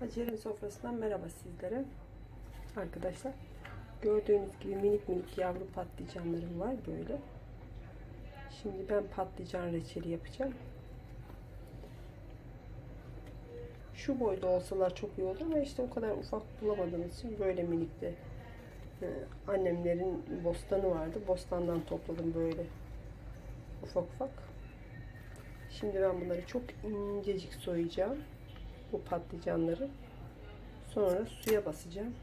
Hacer'in sofrasından merhaba sizlere. Arkadaşlar gördüğünüz gibi minik minik yavru patlıcanlarım var böyle. Şimdi ben patlıcan reçeli yapacağım. Şu boyda olsalar çok iyi olur ama işte o kadar ufak bulamadığımız için böyle minikte. Ee, Annemlerin bostanı vardı. Bostandan topladım böyle ufak ufak. Şimdi ben bunları çok incecik soyacağım. Bu patlıcanları. Sonra suya basacağım.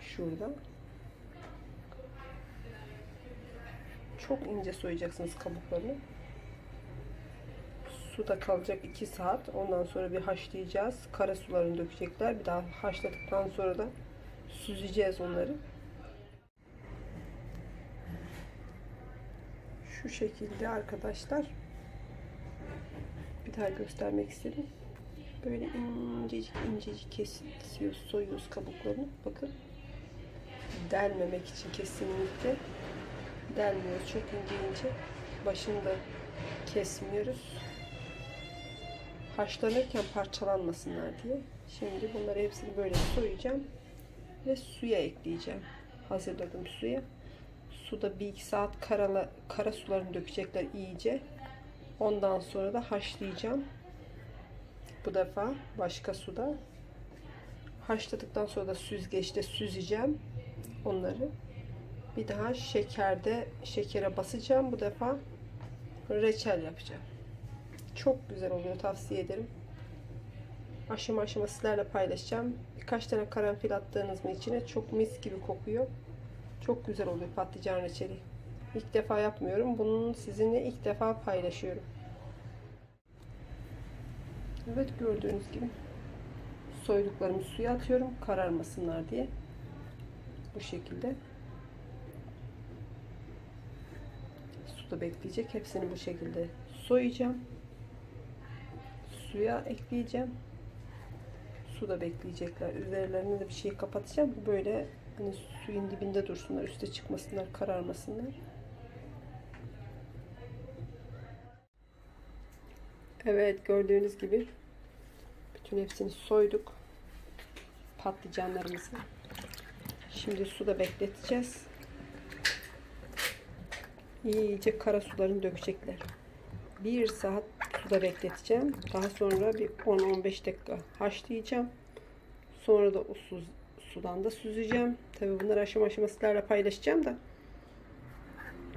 Şurada. Çok ince soyacaksınız kabuklarını. Suda kalacak 2 saat. Ondan sonra bir haşlayacağız. Kara sularını dökecekler. Bir daha haşladıktan sonra da süzeceğiz onları. Şu şekilde arkadaşlar. Bir daha göstermek istedim. Böyle incecik incecik kesiyoruz, soyuyoruz kabuklarını. Bakın. Delmemek için kesinlikle delmiyoruz. Çok ince ince. Başını da kesmiyoruz. Haşlanırken parçalanmasınlar diye. Şimdi bunları hepsini böyle soyacağım. Ve suya ekleyeceğim. Hazırladım suya. Suda bir iki saat karala, kara sularını dökecekler iyice. Ondan sonra da haşlayacağım. Bu defa başka suda. Haşladıktan sonra da süzgeçte süzeceğim onları. Bir daha şekerde şekere basacağım. Bu defa reçel yapacağım. Çok güzel oluyor tavsiye ederim. Aşama aşama sizlerle paylaşacağım. Birkaç tane karanfil attığınız mı içine çok mis gibi kokuyor. Çok güzel oluyor patlıcan reçeli. İlk defa yapmıyorum. Bunun sizinle ilk defa paylaşıyorum. Evet gördüğünüz gibi soyduklarımı suya atıyorum kararmasınlar diye. Bu şekilde. Suda bekleyecek. Hepsini bu şekilde soyacağım. Suya ekleyeceğim. Suda bekleyecekler. Üzerlerine de bir şey kapatacağım. Böyle hani suyun dibinde dursunlar. Üste çıkmasınlar, kararmasınlar. Evet gördüğünüz gibi bütün hepsini soyduk. Patlıcanlarımızı. Şimdi suda bekleteceğiz. İyice kara sularını dökecekler. Bir saat suda bekleteceğim. Daha sonra bir 10-15 dakika haşlayacağım. Sonra da o su, sudan da süzeceğim. Tabii bunları aşama aşama sizlerle paylaşacağım da.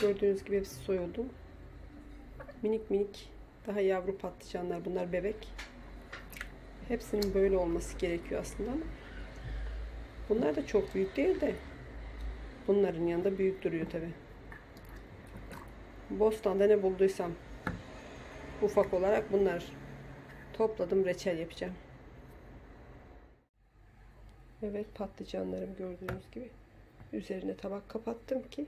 Gördüğünüz gibi hepsi soyuldu. Minik minik daha yavru patlıcanlar bunlar bebek. Hepsinin böyle olması gerekiyor aslında bunlar da çok büyük değil de bunların yanında büyük duruyor tabi. Bostanda ne bulduysam ufak olarak bunlar topladım reçel yapacağım. Evet patlıcanlarım gördüğünüz gibi üzerine tabak kapattım ki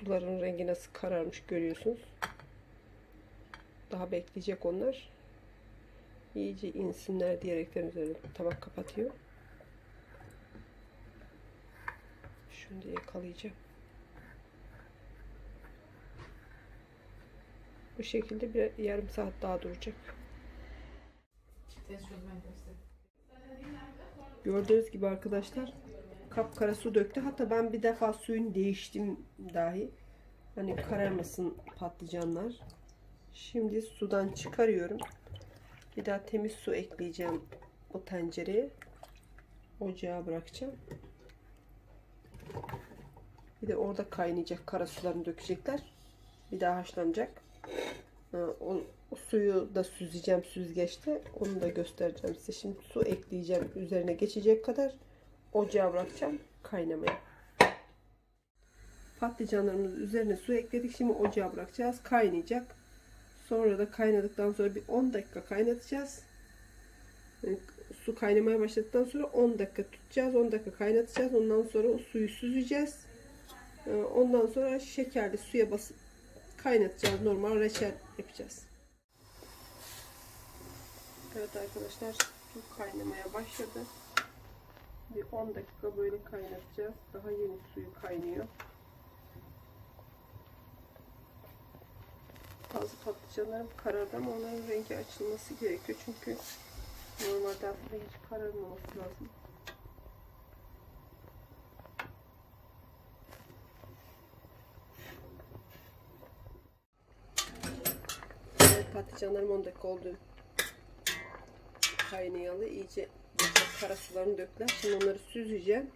suların rengi nasıl kararmış görüyorsunuz. Daha bekleyecek onlar. İyice insinler diyerekten üzerine tabak kapatıyor. Şunu da yakalayacağım. Bu şekilde bir yarım saat daha duracak. Gördüğünüz gibi arkadaşlar kapkara su döktü. Hatta ben bir defa suyun değiştim dahi. Hani kararmasın patlıcanlar. Şimdi sudan çıkarıyorum. Bir daha temiz su ekleyeceğim o tencereye. Ocağa bırakacağım. Bir de orada kaynayacak kara sularını dökecekler. Bir daha haşlanacak. O, o suyu da süzeceğim süzgeçte. Onu da göstereceğim size. Şimdi su ekleyeceğim üzerine geçecek kadar ocağa bırakacağım kaynamaya. Patlıcanlarımızın üzerine su ekledik. Şimdi ocağa bırakacağız. Kaynayacak. Sonra da kaynadıktan sonra bir 10 dakika kaynatacağız. Yani su kaynamaya başladıktan sonra 10 dakika tutacağız. 10 dakika kaynatacağız. Ondan sonra o suyu süzeceğiz. Ondan sonra şekerli suya basıp kaynatacağız. Normal reçel yapacağız. Evet arkadaşlar su kaynamaya başladı. Bir 10 dakika böyle kaynatacağız. Daha yeni suyu kaynıyor. Bazı patlıcanlarım karardı ama onların rengi açılması gerekiyor. Çünkü normalde aslında hiç kararmaması lazım. Evet patlıcanlarım 10 dakika oldu. Kaynayalı iyice kara sularını döktüler. Şimdi onları süzeceğim.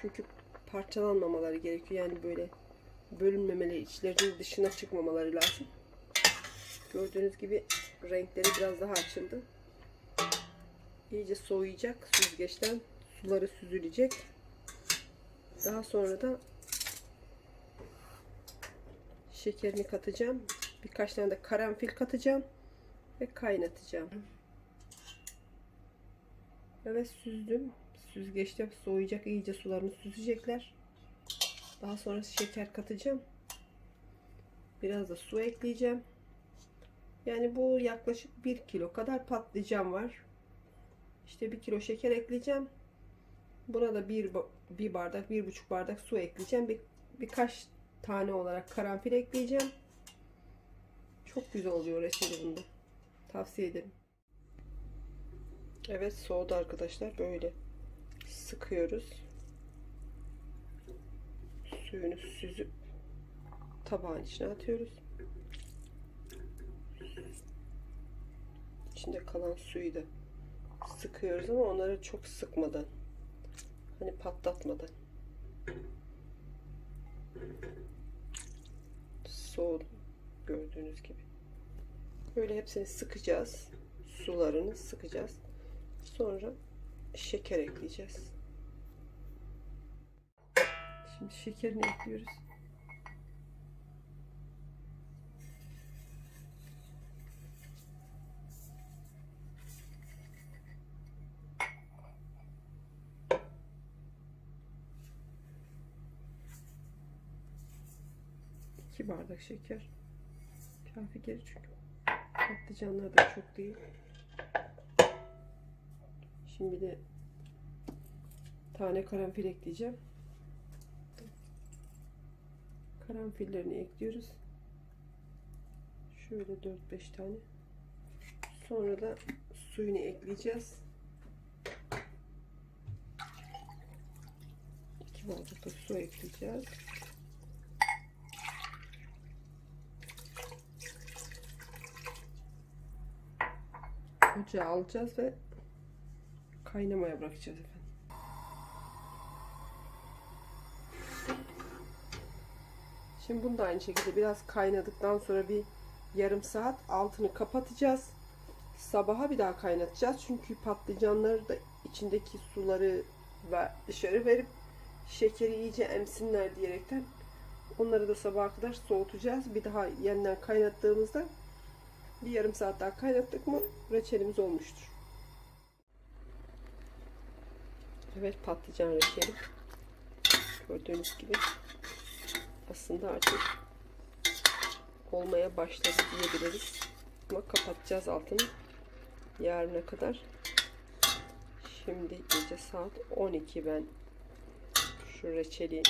Çünkü parçalanmamaları gerekiyor. Yani böyle bölünmemeleri, içlerinin dışına çıkmamaları lazım. Gördüğünüz gibi renkleri biraz daha açıldı. İyice soğuyacak süzgeçten. Suları süzülecek. Daha sonra da şekerini katacağım. Birkaç tane de karanfil katacağım ve kaynatacağım. Evet süzdüm. Süzgeçte soğuyacak iyice sularını süzecekler. Daha sonra şeker katacağım. Biraz da su ekleyeceğim. Yani bu yaklaşık 1 kilo kadar patlıcan var. İşte 1 kilo şeker ekleyeceğim. Buna da bir, bir bardak, bir buçuk bardak su ekleyeceğim. Bir, birkaç tane olarak karanfil ekleyeceğim. Çok güzel oluyor reçeli bunda. Tavsiye ederim. Evet soğudu arkadaşlar. Böyle sıkıyoruz. Suyunu süzüp tabağın içine atıyoruz. İçinde kalan suyu da sıkıyoruz ama onları çok sıkmadan hani patlatmadan soğudu gördüğünüz gibi böyle hepsini sıkacağız sularını sıkacağız sonra şeker ekleyeceğiz şimdi şekerini ekliyoruz İki bardak şeker. Kafi geri çünkü patlıcanlar da çok değil. Şimdi de tane karanfil ekleyeceğim. Karanfillerini ekliyoruz. Şöyle 4-5 tane. Sonra da suyunu ekleyeceğiz. 2 bardak da su ekleyeceğiz. Ocağa alacağız ve kaynamaya bırakacağız efendim. Şimdi bunu da aynı şekilde biraz kaynadıktan sonra bir yarım saat altını kapatacağız. Sabaha bir daha kaynatacağız. Çünkü patlıcanları da içindeki suları ve dışarı verip şekeri iyice emsinler diyerekten onları da sabaha kadar soğutacağız. Bir daha yeniden kaynattığımızda bir yarım saat daha kaynattık mı reçelimiz olmuştur. Evet patlıcan reçeli. Gördüğünüz gibi aslında artık olmaya başladı diyebiliriz. Ama kapatacağız altını yarına kadar. Şimdi gece saat 12 ben şu reçeli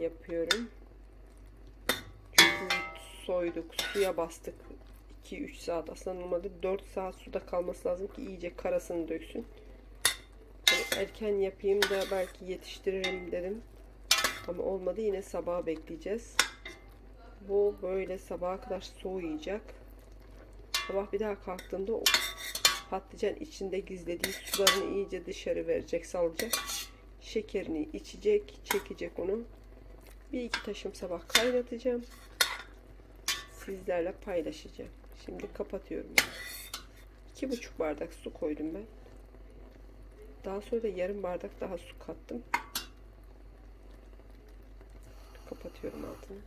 yapıyorum. Çünkü soyduk, suya bastık 2-3 saat aslında normalde 4 saat suda kalması lazım ki iyice karasını döksün. Erken yapayım da belki yetiştiririm dedim. Ama olmadı yine sabaha bekleyeceğiz. Bu böyle sabaha kadar soğuyacak. Sabah bir daha kalktığımda o patlıcan içinde gizlediği sularını iyice dışarı verecek, salacak. Şekerini içecek, çekecek onu. Bir iki taşım sabah kaynatacağım. Sizlerle paylaşacağım. Şimdi kapatıyorum. İki buçuk bardak su koydum ben. Daha sonra da yarım bardak daha su kattım. Kapatıyorum altını.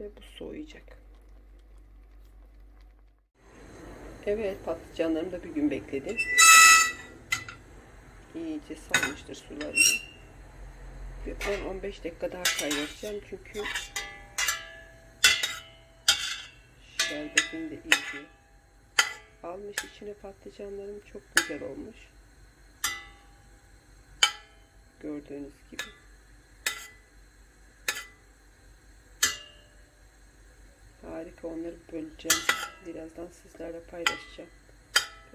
Ve bu soğuyacak. Evet patlıcanlarım da bir gün bekledim. İyice salmıştır sularını. Bir 10-15 dakika daha kaynatacağım çünkü şerbetini de iyice almış içine patlıcanlarım çok güzel olmuş. Gördüğünüz gibi. dakika onları böleceğim. Birazdan sizlerle paylaşacağım.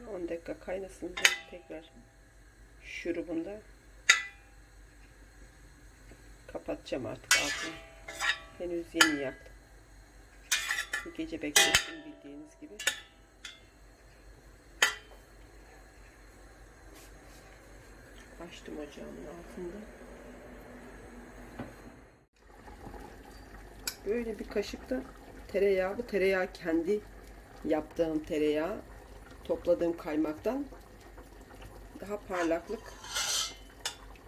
10 dakika kaynasın da tekrar şurubunda kapatacağım artık altını. Henüz yeni yaktım. Bu gece beklettim bildiğiniz gibi. Açtım ocağımın altında. Böyle bir kaşık da tereyağı. Bu tereyağı kendi yaptığım tereyağı. Topladığım kaymaktan daha parlaklık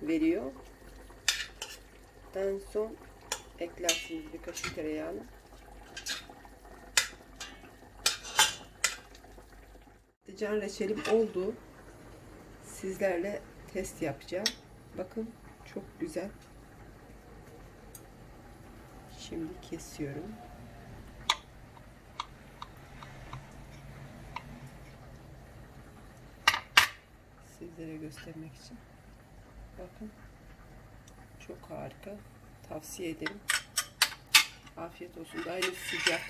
veriyor. En son eklersiniz bir kaşık tereyağını. Can reçelim oldu. Sizlerle test yapacağım. Bakın çok güzel. Şimdi kesiyorum. Sizlere göstermek için. Bakın. Çok harika. Tavsiye ederim. Afiyet olsun. Henüz sıcak.